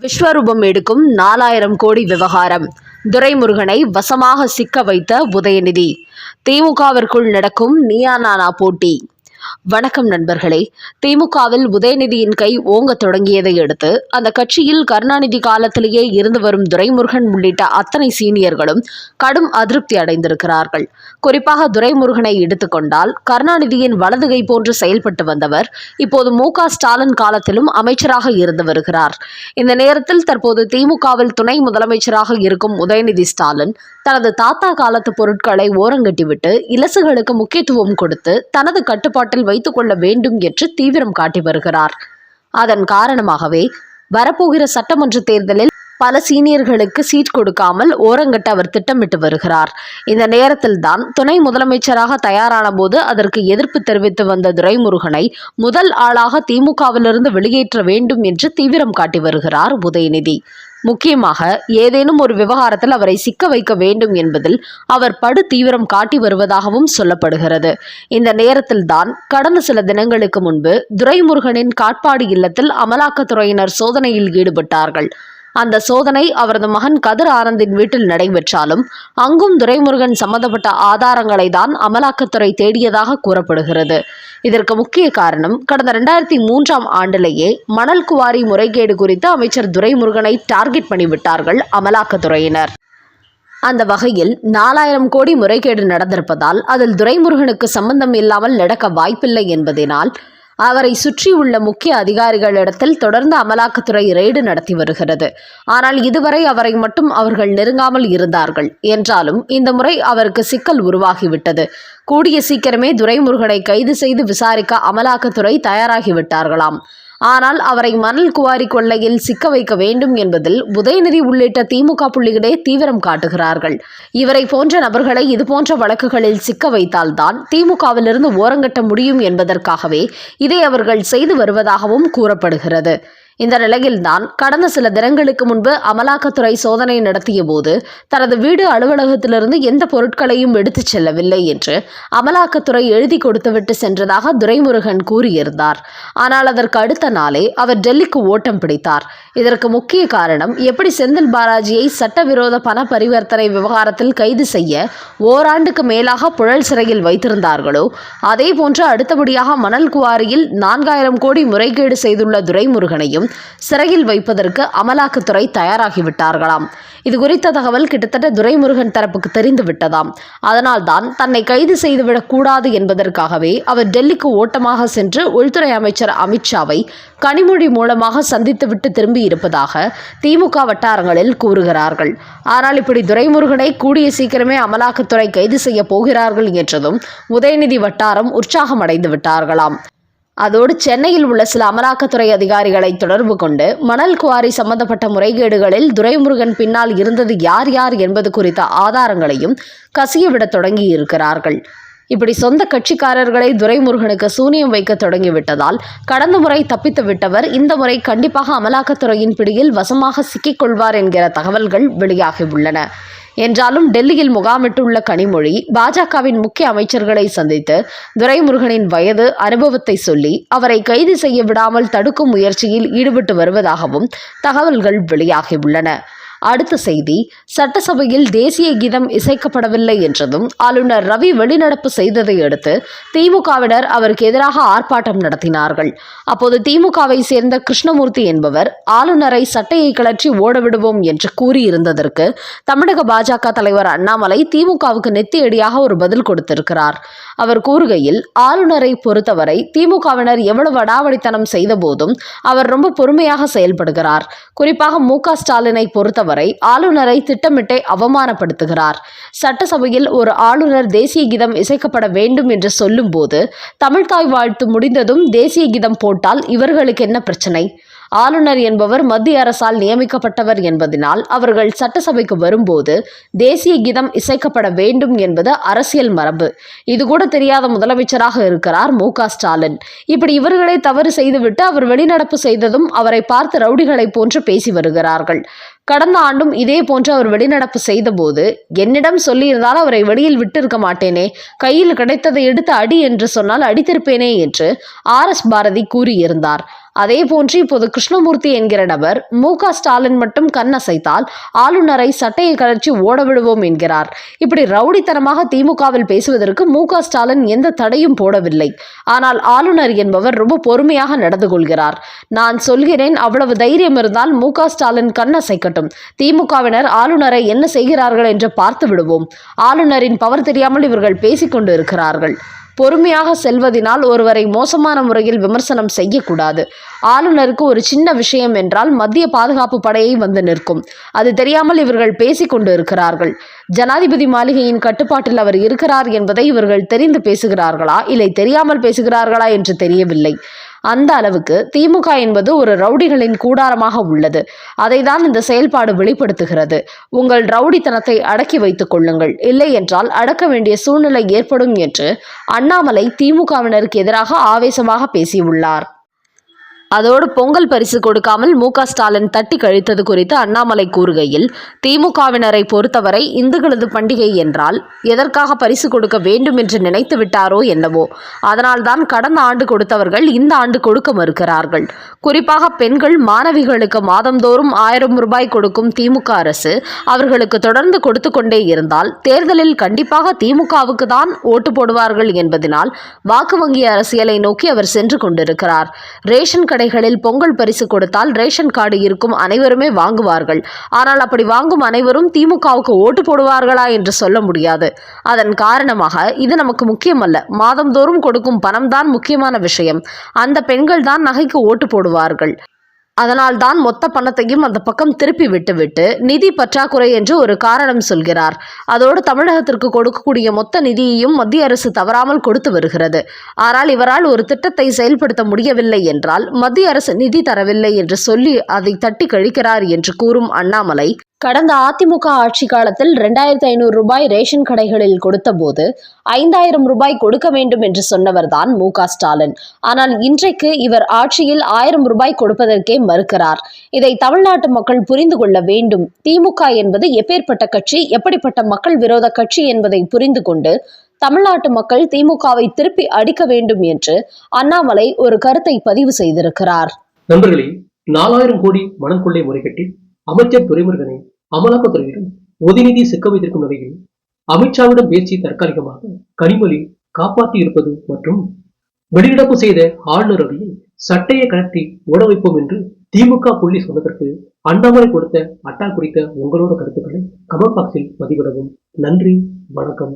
விஸ்வரூபம் எடுக்கும் நாலாயிரம் கோடி விவகாரம். துரைமுருகனை வசமாக சிக்க வைத்த உதயநிதி. திமுகவிற்குள் நடக்கும் நீயா நானா போட்டி. வணக்கம் நண்பர்களே. திமுகவில் உதயநிதியின் கை ஓங்க தொடங்கியதை அடுத்து அந்த கட்சியில் கருணாநிதி காலத்திலேயே இருந்து வரும் துரைமுருகன் உள்ளிட்ட அத்தனை சீனியர்களும் கடும் அதிருப்தி அடைந்திருக்கிறார்கள். குறிப்பாக துரைமுருகனை எடுத்துக்கொண்டால் கருணாநிதியின் வலதுகை போன்று செயல்பட்டு வந்தவர் இப்போது மு ஸ்டாலின் காலத்திலும் அமைச்சராக இருந்து வருகிறார். இந்த நேரத்தில் தற்போது திமுகவில் துணை முதலமைச்சராக இருக்கும் உதயநிதி ஸ்டாலின் தனது தாத்தா காலத்து பொருட்களை ஓரங்கட்டிவிட்டு இலசுகளுக்கு முக்கியத்துவம் கொடுத்து தனது கட்டுப்பாட்டில் வைத்துக் கொள்ள வேண்டும் என்று தீவிரம் காட்டி வருகிறார். அதன் காரணமாகவே வரப்போகிற சட்டமன்ற தேர்தலில் பல சீனியர்களுக்கு சீட் கொடுக்காமல் ஓரங்கட்ட அவர் திட்டமிட்டு வருகிறார். இந்த நேரத்தில் தான் துணை முதலமைச்சராக தயாரான போது அதற்கு எதிர்ப்பு தெரிவித்து வந்த துரைமுருகனை முதல் ஆளாக திமுகவிலிருந்து வெளியேற்ற வேண்டும் என்று தீவிரம் காட்டி வருகிறார் உதயநிதி. முக்கியமாக ஏதேனும் ஒரு விவகாரத்தில் அவரை சிக்க வைக்க வேண்டும் என்பதில் அவர் படு தீவிரம் காட்டி வருவதாகவும் சொல்லப்படுகிறது. இந்த நேரத்தில் தான் கடந்த சில தினங்களுக்கு முன்பு துரைமுருகனின் காட்பாடு இல்லத்தில் அமலாக்கத்துறையினர் சோதனையில் ஈடுபட்டார்கள். அந்த சோதனை அவரது மகன் கதிர் ஆனந்தின் வீட்டில் நடைபெற்றாலும் அங்கும் துரைமுருகன் சம்பந்தப்பட்ட ஆதாரங்களை தான் அமலாக்கத்துறை தேடியதாக கூறப்படுகிறது. இதற்கு முக்கிய காரணம் கடந்த ரெண்டாயிரத்தி மூன்றாம் ஆண்டிலேயே மணல் குவாரி முறைகேடு குறித்து அமைச்சர் துரைமுருகனை டார்கெட் பண்ணிவிட்டார்கள் அமலாக்கத்துறையினர். அந்த வகையில் நாலாயிரம் கோடி முறைகேடு நடந்திருப்பதால் அதில் துரைமுருகனுக்கு சம்பந்தம் இல்லாமல் நடக்க வாய்ப்பில்லை என்பதனால் அவரை சுற்றியுள்ள முக்கிய அதிகாரிகளிடத்தில் தொடர்ந்து அமலாக்கத்துறை ரெய்டு நடத்தி வருகிறது. ஆனால் இதுவரை அவரை மட்டும் அவர்கள் நெருங்காமல் இருந்தார்கள். என்றாலும் இந்த முறை அவருக்கு சிக்கல் உருவாகிவிட்டது. கூடிய சீக்கிரமே துரைமுருகனை கைது செய்து விசாரிக்க அமலாக்கத்துறை தயாராகிவிட்டார்களாம் ஆனால் அவரை மணல் குவாரி கொள்ளையில் சிக்க வைக்க வேண்டும் என்பதில் உதயநிதி உள்ளிட்ட திமுக புள்ளிகளே தீவிரம் காட்டுகிறார்கள். இவரை போன்ற நபர்களை இதுபோன்ற வழக்குகளில் சிக்க வைத்தால்தான் திமுகவிலிருந்து ஓரங்கட்ட முடியும் என்பதற்காகவே இதை அவர்கள் செய்து வருவதாகவும் கூறப்படுகிறது. இந்த நிலையில்தான் கடந்த சில தினங்களுக்கு முன்பு அமலாக்கத்துறை சோதனை நடத்திய போது தனது வீடு அலுவலகத்திலிருந்து எந்த பொருட்களையும் எடுத்துச் செல்லவில்லை என்று அமலாக்கத்துறை எழுதி கொடுத்துவிட்டு சென்றதாக துரைமுருகன் கூறியிருந்தார். ஆனால் அதற்கு அடுத்த நாளே அவர் டெல்லிக்கு ஓட்டம் பிடித்தார். இதற்கு முக்கிய காரணம் எப்படி செந்தில் பாலாஜியை சட்டவிரோத பண பரிவர்த்தனை விவகாரத்தில் கைது செய்ய ஓராண்டுக்கு மேலாக புழல் சிறையில் வைத்திருந்தார்களோ அதே போன்று அடுத்தபடியாக மணல் குவாரியில் நான்காயிரம் கோடி முறைகேடு செய்துள்ள துரைமுருகனையும் சிறையில் வைப்பதற்கு அமலாக்கத்துறை தயாராகிவிட்டார்களாம். இது குறித்த தகவல் கிட்டத்தட்ட துரைமுருகன் தரப்புக்கு தெரிந்து விட்டதாம் அதனால்தான் தன்னை கைது செய்துவிடக் கூடாது என்பதற்காகவே அவர் டெல்லிக்கு ஓட்டமாக சென்று உள்துறை அமைச்சர் அமித்ஷாவை கனிமொழி மூலமாக சந்தித்துவிட்டு திரும்பி இருப்பதாக திமுக வட்டாரங்களில் கூறுகிறார்கள். ஆனால் இப்படி துரைமுருகனை கூடிய சீக்கிரமே அமலாக்கத்துறை கைது செய்ய போகிறார்கள் என்றதும் உதயநிதி வட்டாரம் உற்சாகமடைந்து விட்டார்களாம் அதோடு சென்னையில் உள்ள சில அமலாக்கத்துறை அதிகாரிகளை தொடர்பு கொண்டு மணல் குவாரி சம்பந்தப்பட்ட முறைகேடுகளில் துரைமுருகன் பின்னால் இருந்தது யார் யார் என்பது குறித்த ஆதாரங்களையும் கசியவிடத் தொடங்கி இருக்கிறார்கள் இப்படி சொந்த கட்சிக்காரர்களை துரைமுருகனுக்கு சூனியம் வைக்க தொடங்கிவிட்டதால் கடந்த முறை தப்பித்து விட்டவர் இந்த முறை கண்டிப்பாக அமலாக்கத்துறையின் பிடியில் வசமாக சிக்கிக்கொள்வார் என்கிற தகவல்கள் வெளியாகியுள்ளன என்றாலும் டெல்லியில் முகாமிட்டுள்ள கனிமொழி பாஜகவின் முக்கிய அமைச்சர்களை சந்தித்து துரைமுருகனின் வயது அனுபவத்தை சொல்லி அவரை கைது செய்ய விடாமல் தடுக்கும் முயற்சியில் ஈடுபட்டு வருவதாகவும் தகவல்கள் வெளியாகியுள்ளன. அடுத்த செய்தி சட்டசபையில் தேசிய கீதம் இசைக்கப்படவில்லை என்றதும் ஆளுநர் ரவி வெளிநடப்பு செய்ததை அடுத்து திமுகவினர் அவருக்கு எதிராக ஆர்ப்பாட்டம் நடத்தினார்கள். அப்போது திமுகவை சேர்ந்த கிருஷ்ணமூர்த்தி என்பவர் ஆளுநரை சட்டையை கிளற்றி ஓடவிடுவோம் என்று கூறியிருந்ததற்கு தமிழக பாஜக தலைவர் அண்ணாமலை திமுகவுக்கு நெத்தியடியாக ஒரு பதில் கொடுத்திருக்கிறார். அவர் கூறுகையில் ஆளுநரை பொறுத்தவரை திமுகவினர் எவ்வளவு அடாவடித்தனம் செய்த போதும் அவர் ரொம்ப பொறுமையாக செயல்படுகிறார். குறிப்பாக மு க ஸ்டாலினை பொறுத்தவரை ஆளுநரை திட்டமிட்டே அவமானப்படுத்துகிறார். சட்டசபையில் ஒரு ஆளுநர் தேசிய கீதம் இசைக்கப்பட வேண்டும் என்று சொல்லும்போது தமிழ்தாய் வாழ்த்து முடிந்ததும் தேசிய கீதம் போட்டால் இவர்களுக்கு என்ன பிரச்சனை? ஆளுநர் என்பவர் மத்திய அரசால் நியமிக்கப்பட்டவர் என்பதனால் அவர்கள் சட்டசபைக்கு வரும்போது தேசிய கீதம் இசைக்கப்பட வேண்டும் என்பது அரசியல் மரபு. இது கூட தெரியாத முதலமைச்சராக இருக்கிறார் மு ஸ்டாலின். இப்படி இவர்களை தவறு செய்துவிட்டு அவர் வெளிநடப்பு செய்ததும் அவரை பார்த்து ரவுடிகளை போன்று பேசி வருகிறார்கள். கடந்த ஆண்டும் இதே போன்று அவர் வெளிநடப்பு செய்தபோது என்னிடம் சொல்லியிருந்தால் அவரை வெளியில் விட்டிருக்க மாட்டேனே கையில் கிடைத்ததை எடுத்து அடி என்று சொன்னால் அடித்திருப்பேனே என்று ஆர் எஸ் பாரதி கூறியிருந்தார். அதே போன்று இப்போது கிருஷ்ணமூர்த்தி என்கிற நபர் மு க ஸ்டாலின் மட்டும் கண் அசைத்தால் ஆளுநரை சட்டையை கழற்றி ஓட விடுவோம் என்கிறார். இப்படி ரவுடித்தனமாக திமுகவில் பேசுவதற்கு மு க ஸ்டாலின் எந்த தடையும் போடவில்லை. ஆனால் ஆளுநர் என்பவர் ரொம்ப பொறுமையாக நடந்து கொள்கிறார். நான் சொல்கிறேன் அவ்வளவு தைரியம் இருந்தால் மு க ஸ்டாலின் கண் அசைக்கட்டும். திமுகவினர் ஆளுநரை என்ன செய்கிறார்கள் என்று பார்த்து விடுவோம். ஆளுநரின் பவர் தெரியாமல் இவர்கள் பேசிக்கொண்டு இருக்கிறார்கள். பொறுமையாக செல்வதினால் ஒருவரை மோசமான முறையில் விமர்சனம் செய்யக்கூடாது. ஆளுநருக்கு ஒரு சின்ன விஷயம் என்றால் மத்திய பாதுகாப்பு படையை வந்து நிற்கும். அது தெரியாமல் இவர்கள் பேசிக் கொண்டு இருக்கிறார்கள். ஜனாதிபதி மாளிகையின் கட்டுப்பாட்டில் அவர் இருக்கிறார் என்பதை இவர்கள் தெரிந்து பேசுகிறார்களா? இல்லை தெரியாமல் பேசுகிறார்களா என்று தெரியவில்லை. அந்த அளவுக்கு திமுக என்பது ஒரு ரவுடிகளின் கூடாரமாக உள்ளது. அதை தான் இந்த செயல்பாடு வெளிப்படுத்துகிறது. உங்கள் ரவுடித்தனத்தை அடக்கி வைத்துக் கொள்ளுங்கள். இல்லை என்றால் அடக்க வேண்டிய சூழ்நிலை ஏற்படும் என்று அண்ணாமலை திமுகவினருக்கு எதிராக ஆவேசமாக பேசியுள்ளார். அதோடு பொங்கல் பரிசு கொடுக்காமல் மு ஸ்டாலின் தட்டி கழித்தது குறித்து அண்ணாமலை கூறுகையில் திமுகவினரை பொறுத்தவரை இந்துக்களது பண்டிகை என்றால் எதற்காக பரிசு கொடுக்க வேண்டும் என்று நினைத்து விட்டாரோ என்னவோ அதனால்தான் கடந்த ஆண்டு கொடுத்தவர்கள் இந்த ஆண்டு கொடுக்க மறுக்கிறார்கள். குறிப்பாக பெண்கள் மாணவிகளுக்கு மாதந்தோறும் ஆயிரம் ரூபாய் கொடுக்கும் திமுக அரசு அவர்களுக்கு தொடர்ந்து கொடுத்து கொண்டே இருந்தால் தேர்தலில் கண்டிப்பாக திமுகவுக்கு தான் ஓட்டு போடுவார்கள் என்பதனால் வாக்கு வங்கி அரசியலை நோக்கி அவர் சென்று கொண்டிருக்கிறார். ரேஷன் கடைகளில் பொங்கல் பரிசு கொடுத்தால் ரேஷன் கார்டு இருக்கும் அனைவருமே வாங்குவார்கள். ஆனால் அப்படி வாங்கும் அனைவரும் திமுகவுக்கு ஓட்டு போடுவார்களா என்று சொல்ல முடியாது. அதன் காரணமாக இது நமக்கு முக்கியமல்ல. மாதந்தோறும் கொடுக்கும் பணம்தான் முக்கியமான விஷயம். அந்த பெண்கள் தான் நகைக்கு ஓட்டு போடுவார்கள். அதனால்தான் மொத்த பணத்தையும் அந்த பக்கம் திருப்பி விட்டுவிட்டு நிதி பற்றாக்குறை என்று ஒரு காரணம் சொல்கிறார். அதோடு தமிழகத்திற்கு கொடுக்கக்கூடிய மொத்த நிதியையும் மத்திய அரசு தவறாமல் கொடுத்து வருகிறது. ஆனால் இவரால் ஒரு திட்டத்தை செயல்படுத்த முடியவில்லை என்றால் மத்திய அரசு நிதி தரவில்லை என்று சொல்லி அதை தட்டி கழிக்கிறார் என்று கூறும் அண்ணாமலை கடந்த அதிமுக ஆட்சி காலத்தில் ரெண்டாயிரத்தி ஐநூறு ரூபாய் ரேஷன் கடைகளில் கொடுத்தபோது ஐந்தாயிரம் ரூபாய் கொடுக்க வேண்டும் என்று சொன்னவர்தான் மு க ஸ்டாலின். ஆனால் இன்றைக்கு இவர் ஆட்சியில் ஆயிரம் ரூபாய் கொடுப்பதற்கே மறுக்கிறார். இதை தமிழ்நாட்டு மக்கள் புரிந்து கொள்ள வேண்டும். திமுக என்பது எப்பேற்பட்ட கட்சி எப்படிப்பட்ட மக்கள் விரோத கட்சி என்பதை புரிந்து கொண்டு தமிழ்நாட்டு மக்கள் திமுகவை திருப்பி அடிக்க வேண்டும் என்று அண்ணாமலை ஒரு கருத்தை பதிவு செய்திருக்கிறார். நண்பர்களே நாலாயிரம் கோடி மணல் கொள்ளை முறைகட்டி அமைச்சர் துரைமுருகனை அமலாக்கத்துறையிடம் உதயநிதி சிக்க வைத்திருக்கும் நிலையில் அமித்ஷாவிடம் பேசி தற்காலிகமாக கனிமொழி காப்பாற்றி இருப்பது மற்றும் வெளியிடப்பு செய்த ஆளுநர் அவையில் சட்டையை கழற்றி ஓட வைப்போம் என்று திமுக புள்ளி சொன்னதற்கு அண்ணாமலை கொடுத்த அட்டா குறித்த உங்களோட கருத்துக்களை கமெண்ட் பாக்ஸில் பதிவிடவும். நன்றி வணக்கம்.